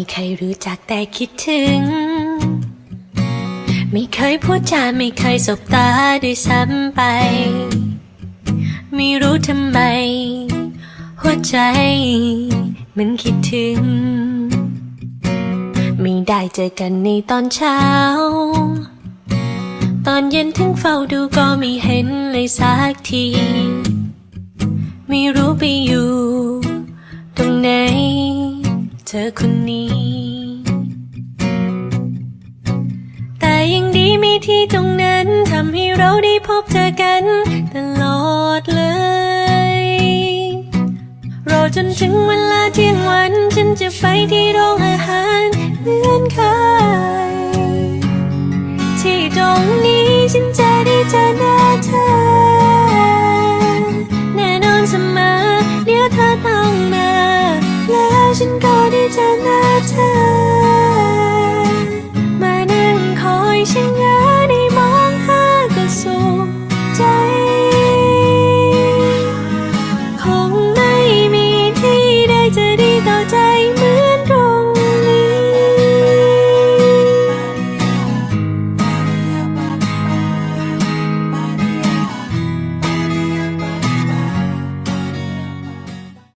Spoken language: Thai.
ไม่เคยรู้จักแต่คิดถึง ไม่เคยพูดจาไม่เคยสบตาด้วยซ้ำไป ไม่รู้ทำไม หัวใจ มันคิดถึง ไม่ได้เจอกันในตอนเช้า ตอนเย็นถึงเฝ้าดูก็ไม่เห็นเลยสักที ไม่รู้ไปอยู่ เธอคนนี้ แต่ยังดีมีที่ตรงนั้นทำให้เราได้พบเจอกันตลอดเลย รอจนถึงเวลาเที่ยงวัน ฉันจะไปที่โรงอาหาร eternity.